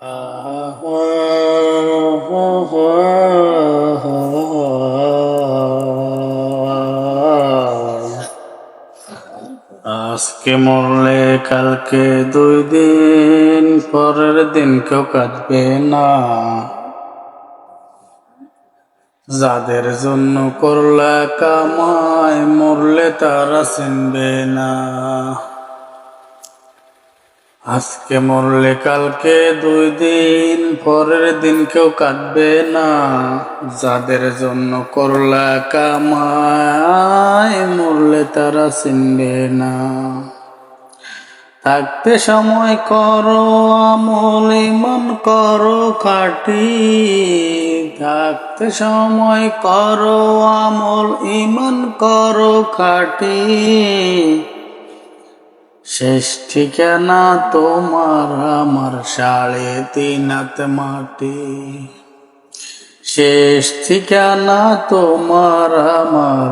আজকে মরলে কালকে দুই দিন, পরের দিন কেউ কাঁদবে না। যাদের জন্য করলা কামায় মরলে তারা চিনবে না। আজকে মরলে কালকে দুই দিন, পরের দিন কেউ কাটবে না। যাদের জন্য করলা কামাই মরলে তারা চিনবে না। থাকতে সময় করো, আমল ইমান করো, খাটি। থাকতে সময় করো, আমল ইমান করো, খাটি। শেষ ঠিকানা তোমার আমার সাড়ে তিন হাত মাটি। শেষ ঠিকানা তোমার আমার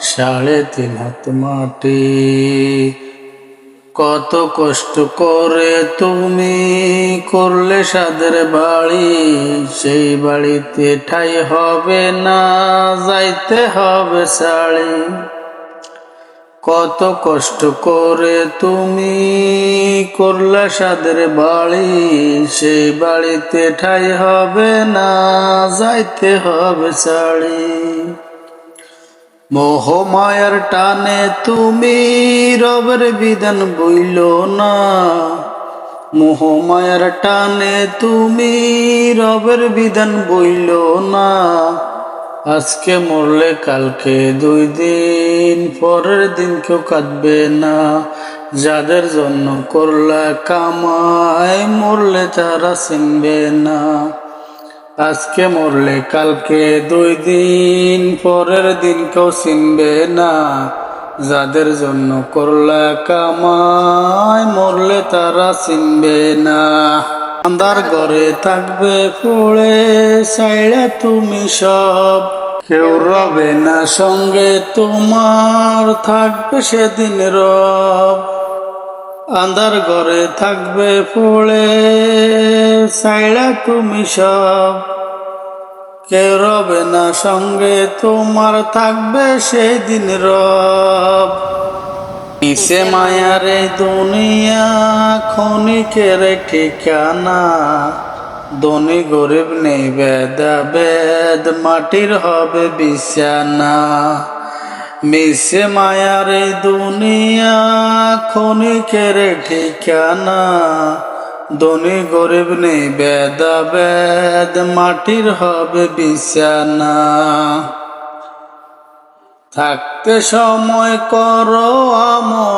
সাড়ে তিন মাটি। কত কষ্ট করে তুমি করলে সাদের বাড়ি, সেই বাড়িতে ঠাই হবে না, যাইতে হবে শাড়ি। কত কষ্ট করে তুমি করলা সাদের বাড়ি সেই বাড়িতে ঠাই হবে না, যাইতে হবে শাড়ি। মোহমায়ার টানে তুমি রবের বিধান বইল না মোহমায়ার টানে তুমি রবের বিধান বইল না। আজকে মরলে কালকে দুই দিন পরের দিন কেউ কাঁদবে না। যাদের জন্য করলা কামায় মরলে তারা চিনবে না। আজকে মরলে কালকে দুই দিন, পরের দিন কেউ চিনবে না। যাদের জন্য করলা কামায় মরলে তারা চিনবে না। আন্দার ঘরে থাকবে পড়ে সাইড়া তুমি সব কেউ রবে না সঙ্গে তোমার থাকবে সেদিন রব। আন্ধার ঘরে থাকবে পড়ে সাইড়া তুমি সব। কেউ রবে না সঙ্গে তোমার থাকবে সেদিন রব। নিচে মায়ারে দুনিয়া, ক্ষণিকের ঠিকানা। ধনী গরিব নেই বেদা বেদ মাটির হবে বিছানা। মিশে মায়ার দুনিয়া ক্ষণিকের ঠিকানা। ধনী গরিব নেই বেদা বেদ মাটির হবে বিছানা। থাকতে সময় করো আমল।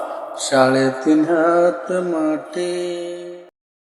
সাড়ে তিন হাত মাটি